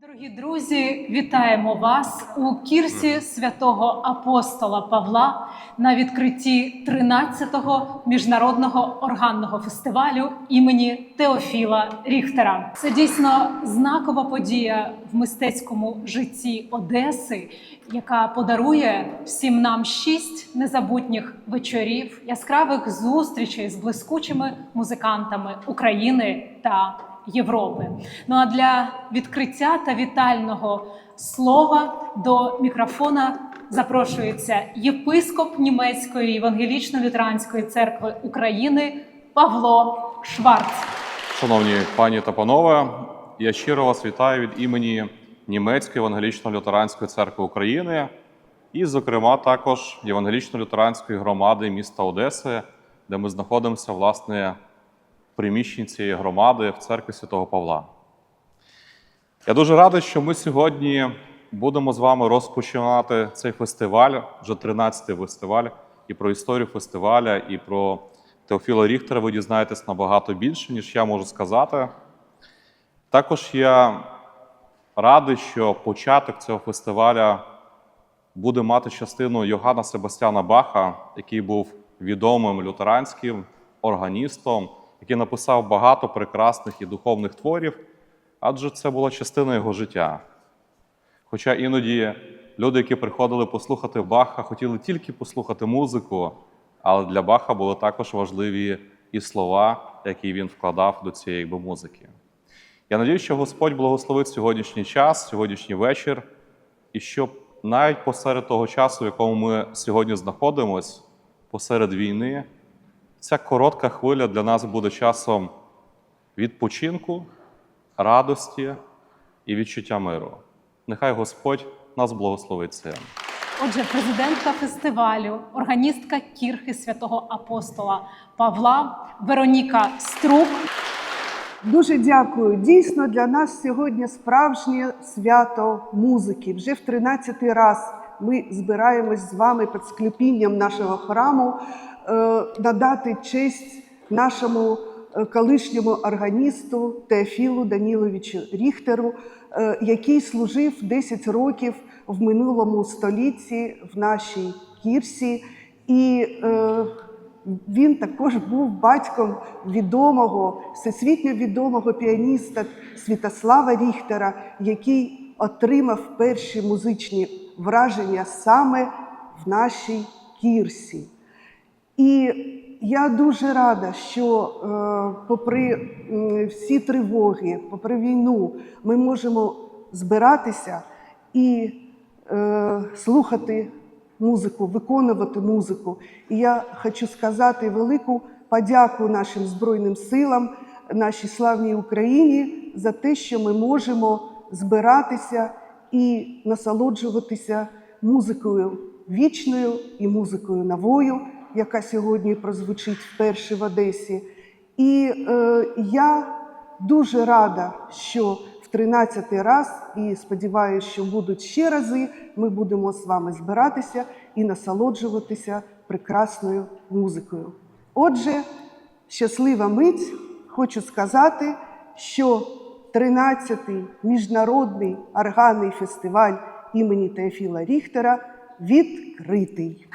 Дорогі друзі, вітаємо вас у кірсі святого апостола Павла на відкритті 13-го міжнародного органного фестивалю імені Теофіла Ріхтера. Це дійсно знакова подія в мистецькому житті Одеси, яка подарує всім нам шість незабутніх вечорів, яскравих зустрічей з блискучими музикантами України та Європи. Ну а для відкриття та вітального слова до мікрофона запрошується єпископ німецької евангелічно-лютеранської церкви України Павло Шварц. Шановні пані та панове, я щиро вас вітаю від імені Німецької евангелічно-лютеранської церкви України і, зокрема, також евангелічно-лютеранської громади міста Одеси, де ми знаходимося власне приміщенні цієї громади в церкві Святого Павла. Я дуже радий, що ми сьогодні будемо з вами розпочинати цей фестиваль, вже 13-й фестиваль, і про історію фестиваля, і про Теофіла Ріхтера ви дізнаєтесь набагато більше, ніж я можу сказати. Також я радий, що початок цього фестиваля буде мати частину Йоганна Себастьяна Баха, який був відомим лютеранським органістом, який написав багато прекрасних і духовних творів, адже це була частина його життя. Хоча іноді люди, які приходили послухати Баха, хотіли тільки послухати музику, але для Баха були також важливі і слова, які він вкладав до цієї якби, музики. Я надію, що Господь благословить сьогоднішній час, сьогоднішній вечір, і щоб навіть посеред того часу, в якому ми сьогодні знаходимося, посеред війни, ця коротка хвиля для нас буде часом відпочинку, радості і відчуття миру. Нехай Господь нас благословить цим. Отже, президентка фестивалю, органістка кірхи святого апостола Павла Вероніка Струк. Дуже дякую. Дійсно, для нас сьогодні справжнє свято музики. Вже в 13-й раз ми збираємось з вами під склепінням нашого храму надати честь нашому е, колишньому органісту Теофілу Даніловичу Ріхтеру, е, який служив 10 років в минулому столітті в нашій кірсі. І е, він також був батьком відомого, всесвітньо відомого піаніста Святослава Ріхтера, який отримав перші музичні враження саме в нашій кірсі. І я дуже рада, що, е, попри всі тривоги, попри війну, ми можемо збиратися і е, слухати музику, виконувати музику. І я хочу сказати велику подяку нашим Збройним силам, нашій славній Україні за те, що ми можемо збиратися і насолоджуватися музикою вічною і музикою новою, яка сьогодні прозвучить вперше в Одесі. І е, я дуже рада, що в 13-й раз, і сподіваюся, що будуть ще рази, ми будемо з вами збиратися і насолоджуватися прекрасною музикою. Отже, щаслива мить, хочу сказати, що 13-й міжнародний органний фестиваль імені Теофіла Ріхтера відкритий.